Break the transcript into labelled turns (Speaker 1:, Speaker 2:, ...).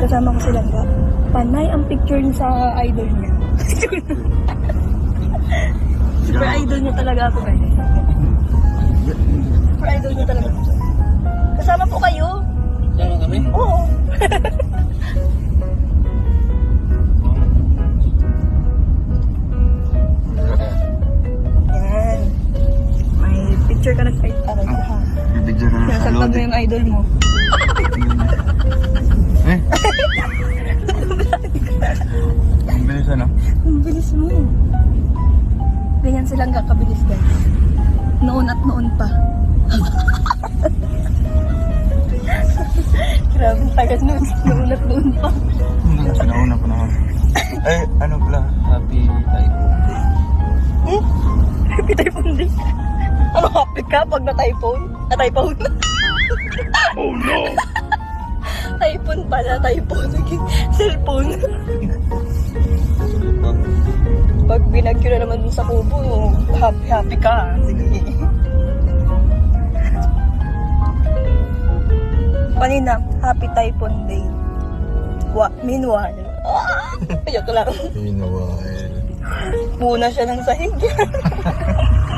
Speaker 1: kasama ko sila nga. Panay ang picture niya sa idol niya. Super idol niya talaga ako guys. Super idol niya talaga ako. Kasama po kayo?
Speaker 2: Sama kami?
Speaker 1: Oo. Yan. May picture ka na sa idol ha.
Speaker 2: Bibigyan na sa
Speaker 1: Sinasagpag mo yung idol mo.
Speaker 2: Eh? Ang bilis ano?
Speaker 1: Ang bilis mo. Ganyan silang kakabilis guys. Noon at noon pa. Grabe tagal noon. Noon at noon pa.
Speaker 2: Hanggang pinauna pa naman. Eh, ano pala? Happy tayo.
Speaker 1: Hmm? Happy typhoon din. Ano happy ka pag na-typhoon? Na-typhoon?
Speaker 2: Oh no!
Speaker 1: typhoon pala, typhoon. Naging cellphone. Pag binagyo na naman dun sa kubo, happy happy ka. Sige. Kanina, happy typhoon day. Wa, meanwhile, ah, ayok lang.
Speaker 2: Meanwhile.
Speaker 1: Puna siya ng sahig.